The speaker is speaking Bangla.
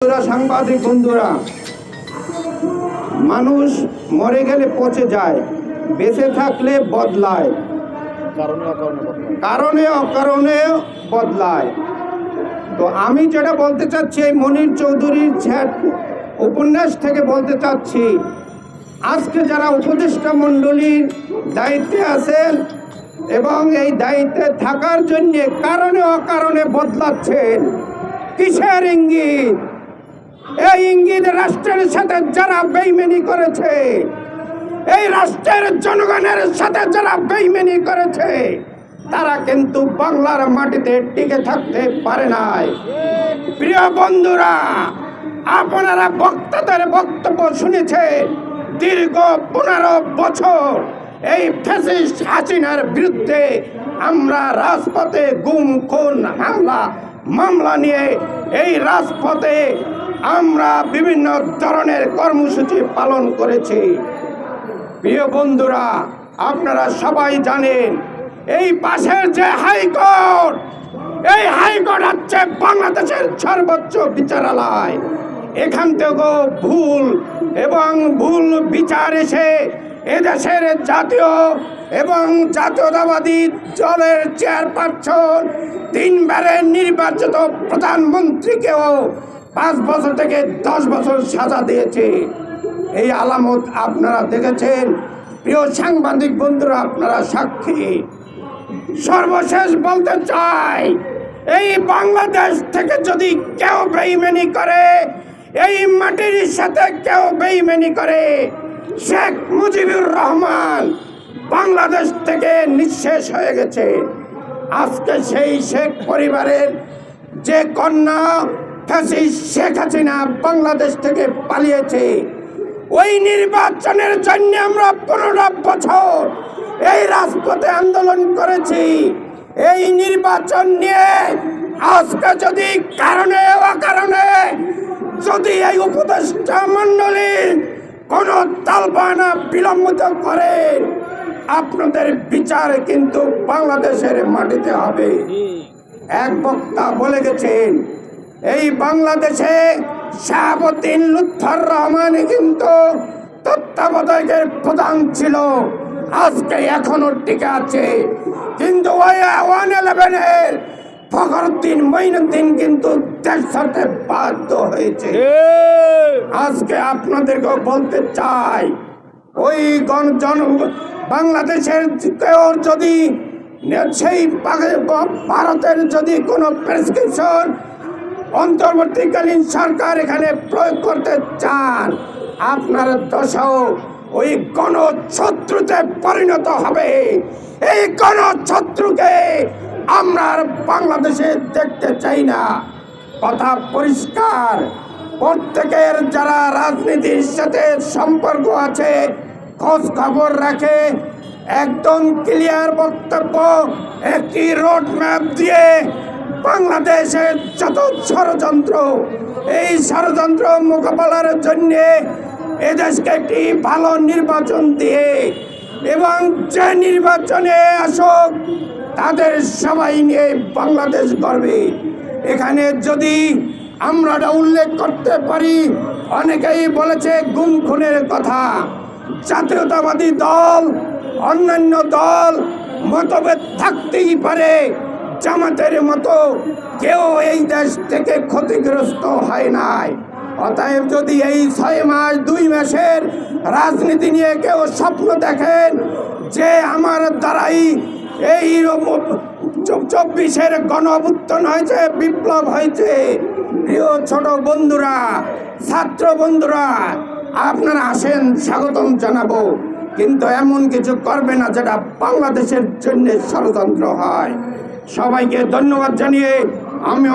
বন্ধুরা সাংবাদিক বন্ধুরা মানুষ মরে গেলে পচে যায় বেঁচে থাকলে বদলায়। কারণে অকারণে বদলায়। তো আমি যেটা বলতে চাচ্ছি এই মনির চৌধুরীর চ্যাট উপন্যাস থেকে বলতে চাচ্ছি আজকে যারা উপদেষ্টা মণ্ডলীর দায়িত্বে আছেন এবং এই দায়িত্বে থাকার জন্যে কারণে অকারণে বদলাচ্ছেন কিসের ইঙ্গিত? এই ইঙ্গিত রাষ্ট্রের সাথে যারা বেইমানি করেছে, এই রাষ্ট্রের জনগণের সাথে যারা বেইমানি করেছে, তারা কিন্তু বাংলার মাটিতে টিকে থাকতে পারে নাই। প্রিয় বন্ধুরা, আপনারা বক্তাদের বক্তব্য শুনেছে, দীর্ঘ পনেরো বছর এই ফ্যাসিস্ট হাসিনার বিরুদ্ধে আমরা রাজপথে গুম, খুন, হামলা, মামলা নিয়ে এই রাজপথে আমরা বিভিন্ন ধরনের কর্মসূচি পালন করেছি। প্রিয় বন্ধুরা, আপনারা সবাই জানেন, এই পাশের যে হাইকোর্ট, এই হাইকোর্ট হচ্ছে বাংলাদেশের সর্বোচ্চ বিচারালয়। এখান থেকেও ভুল এবং ভুল বিচার এসে এদেশের জাতীয় এবং জাতীয়তাবাদী দলের চেয়ারপারসন তিনবারের নির্বাচিত প্রধানমন্ত্রীকেও পাঁচ বছর থেকে দশ বছর সাজা দিয়েছে। এই আলামত আপনারা দেখেছেন। প্রিয় সাংবাদিক বন্ধুরা, আপনারা সাক্ষী। সর্বশেষ বলতে চাই, এই বাংলাদেশ থেকে যদি কেউ বেইমানি করে, এই মাটির সাথে কেউ বেইমানি করে, শেখ মুজিবুর রহমান বাংলাদেশ থেকে নিঃশেষ হয়ে গেছে। আজকে সেই শেখ পরিবারের যে কন্যা ফ্যাসিস্ট শেখ হাসিনা বাংলাদেশ থেকে পালিয়েছে। ওই নির্বাচনের জন্য আমরা পনেরো বছর এই রাজপথে আন্দোলন করেছি। এই নির্বাচন নিয়ে আজকে যদি কারণে অকারণে যদি এই উপদেষ্টা মণ্ডলী কোনো তালবানা বিলম্বিত করে, আপনাদের বিচার কিন্তু বাংলাদেশের মাটিতে হবে। এক বক্তা বলে গেছেন এই বাংলাদেশে শাহাবুদ্দিন লুৎফর রহমান কিন্তু তত্ত্বাবধায়কের প্রধান ছিল। আজকে এখনও টিকে আছে। কিন্তু ওই ওয়ান ইলেভেনের ফখরুদ্দিন মঈনুদ্দিন কিন্তু দেশ ছাড়তে বাধ্য হয়েছে। আজকে আপনাদেরকে বলতে চাই ওই গণ জন বাংলাদেশের কেউ যদি সেই ভারতের যদি কোনো প্রেসক্রিপশন অন্তর্বর্তীকালীন সরকার এখানে প্রয়োগ করতে চান, আপনার দশাও ওই গণশত্রুতে পরিণত হবে। এই গণশত্রুকে আমরা বাংলাদেশে দেখতে চাই না। কথা পরিষ্কার। প্রত্যেকের যারা রাজনীতির সাথে সম্পর্ক আছে, খোঁজ খবর রাখে, একদম ক্লিয়ার বক্তব্য একটি রোড ম্যাপ দিয়ে বাংলাদেশের যত ষড়যন্ত্র। এই ষড়যন্ত্র মোকাবেলার জন্য এদেশকে একটি ভালো নির্বাচন দিয়ে এবং যে নির্বাচনে আসুক, তাদের সবাই নিয়ে বাংলাদেশ গড়বে। এখানে যদি আমরা উল্লেখ করতে পারি, অনেকেই বলেছে গুম খুনের কথা। জাতীয়তাবাদী দল, অন্যান্য দল, মতভেদ থাকতেই পারে। জামাতের মতো কেউ এই দেশ থেকে ক্ষতিগ্রস্ত হয় নাই। অতএব যদি এই ছয় মাস, দুই মাসের রাজনীতি নিয়ে কেউ স্বপ্ন দেখেন যে আমার দ্বারাই এই চব্বিশের গণ হয়েছে, বিপ্লব হয়েছে। প্রিয় ছোট বন্ধুরা, ছাত্র বন্ধুরা, আপনারা আসেন, স্বাগতম জানাব। কিন্তু এমন কিছু করবে না যেটা বাংলাদেশের জন্য ষড়যন্ত্র হয়। সবাইকে ধন্যবাদ জানিয়ে আমি